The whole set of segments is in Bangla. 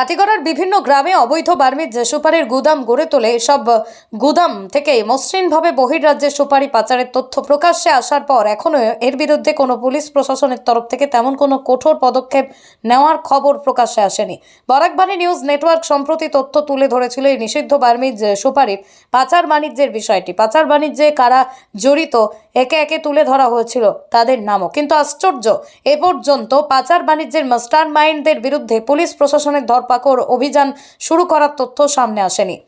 কাটিগড়ার বিভিন্ন গ্রামে অবৈধ বার্মিজ সুপারির গুদাম গড়ে তোলে সব গুদাম থেকে মসৃণভাবে বহির্রাজ্যে সুপারি পাচারের তথ্য প্রকাশ্যে আসার পর এখনও এর বিরুদ্ধে কোনো পুলিশ প্রশাসনের তরফ থেকে তেমন কোনো কঠোর পদক্ষেপ নেওয়ার খবর প্রকাশ্যে আসেনি। বরাকবাণী নিউজ নেটওয়ার্ক সম্প্রতি তথ্য তুলে ধরেছিল এই নিষিদ্ধ বার্মিজ সুপারির পাচার বাণিজ্যের বিষয়টি। পাচার বাণিজ্যে কারা জড়িত, একে একে তুলে ধরা হয়েছিল তাদের নামও। কিন্তু আশ্চর্য, এ পর্যন্ত পাচার বাণিজ্যের মাস্টার মাইন্ডদের বিরুদ্ধে পুলিশ প্রশাসনের ধরপাকড় অভিযান শুরু করার তথ্য সামনে আসেনি।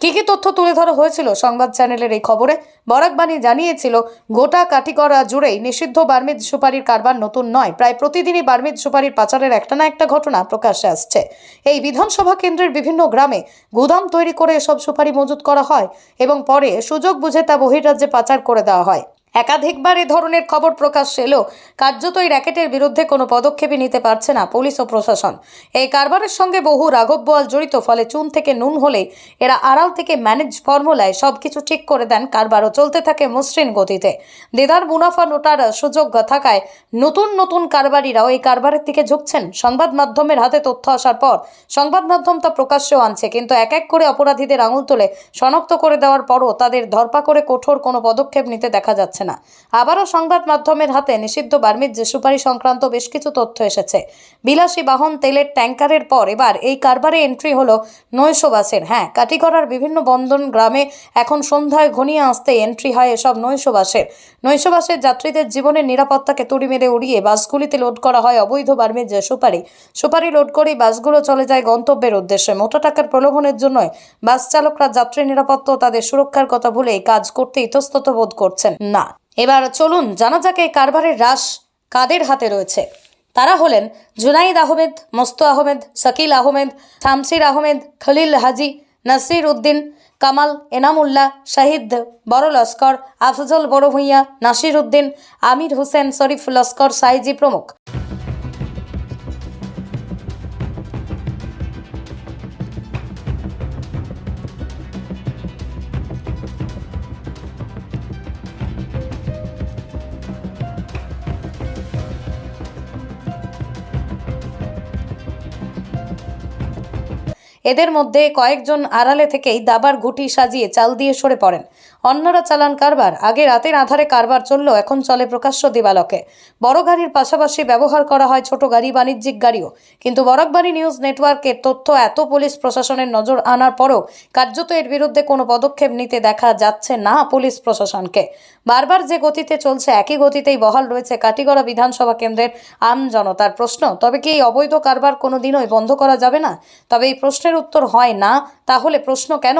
কি কি তথ্য তুলে ধরা হয়েছিল সংবাদ চ্যানেলের এই খবরে? বরাকবাণী জানিয়েছিল, গোটা কাটিগড়া জুড়েই নিষিদ্ধ বার্মিজ সুপারির কারবার নতুন নয়। প্রায় প্রতিদিনই বার্মিজ সুপারির পাচারের একটা না একটা ঘটনা প্রকাশ্যে আসছে। এই বিধানসভা কেন্দ্রের বিভিন্ন গ্রামে গুদাম তৈরি করে এসব সুপারি মজুত করা হয় এবং পরে সুযোগ বুঝে তা বহির্রাজ্যে পাচার করে দেওয়া হয়। একাধিকবার এ ধরনের খবর প্রকাশ এলেও কার্যত এই র্যাকেটের বিরুদ্ধে কোনো পদক্ষেপই নিতে পারছে না পুলিশ ও প্রশাসন। এই কারবারের সঙ্গে বহু রাঘব বোয়াল জড়িত, ফলে চুন থেকে নুন হলে এরা আড়াল থেকে ম্যানেজ ফর্মুলায় সব কিছু ঠিক করে দেন কারবারও চলতে থাকে মসৃণ গতিতে। দেদার মুনাফা নোটার সুযোগ থাকায় নতুন নতুন কারবারিরাও এই কারবারের দিকে ঝুঁকছেন। সংবাদ মাধ্যমের হাতে তথ্য আসার পর সংবাদ মাধ্যম তা প্রকাশ্যেও আনছে, কিন্তু এক এক করে অপরাধীদের আঙুল তুলে শনাক্ত করে দেওয়ার পরও তাদের ধরপা করে কঠোর কোনো পদক্ষেপ নিতে দেখা যাচ্ছে না। আবারও সংবাদ মাধ্যমের হাতে নিষিদ্ধ বার্মিজ যে সুপারি সংক্রান্ত বেশ কিছু তথ্য এসেছে। বিলাসী বাহন তেলের ট্যাঙ্কারের পর এবার এই কারবারে এন্ট্রি হলো নৈশ বাসের। হ্যাঁ কাটিগড়ার বিভিন্ন বন্দন গ্রামে এখন সন্ধ্যায় ঘনিয়ে আসতে এন্ট্রি হয় এসব নৈশ বাসের। নৈশ বাসের যাত্রীদের জীবনের নিরাপত্তাকে তুড়ি মেরে উড়িয়ে বাসগুলিতে লোড করা হয় অবৈধ বার্মিজ যে সুপারি। সুপারি লোড করেই বাসগুলো চলে যায় গন্তব্যের উদ্দেশ্যে। মোটা টাকার প্রলোভনের জন্যই বাস চালকরা যাত্রী নিরাপত্তা তাদের সুরক্ষার কথা ভুলে কাজ করতে ইতস্তত বোধ করছেন না। এবার চলুন জানা যাক কারবারের রাস কাদের হাতে রয়েছে। তারা হলেন জুনাইদ আহমেদ, মস্তু আহমেদ শাকিল আহমেদ, শামসির আহমেদ, খলিল হাজি, নাসির উদ্দিন, কামাল এনামুল্লাহ, শাহিদ বড় লস্কর, আফজল বড় ভূঁইয়া নাসির উদ্দিন, আমির হোসেন শরীফ লস্কর, সাইজি প্রমুখ। এদের মধ্যে কয়েকজন আড়ালে থেকেই দাবার ঘুটি সাজিয়ে চাল দিয়ে সরে পড়েন। অন্যরা চালান কারবার। আগে রাতের আধারে কারবার চললেও এখন চলে প্রকাশ্য দিবালকে। বড় গাড়ির পাশাপাশি ব্যবহার করা হয় ছোট গাড়ি, বাণিজ্যিক গাড়িও। কিন্তু বরাকবাড়ি নিউজ নেটওয়ার্কের তথ্য, এত পুলিশ প্রশাসনের নজর আনার পরও কার্যত এর বিরুদ্ধে কোনো পদক্ষেপ নিতে দেখা যাচ্ছে না পুলিশ প্রশাসনকে। বারবার যে গতিতে চলছে, একই গতিতেই বহাল রয়েছে কাটিগড়া বিধানসভা কেন্দ্রের আম জনতার প্রশ্ন। তবে কি এই অবৈধ কারবার কোনো দিনই বন্ধ করা যাবে না? তবে এই প্রশ্নের উত্তর হয় না। তাহলে প্রশ্ন কেন?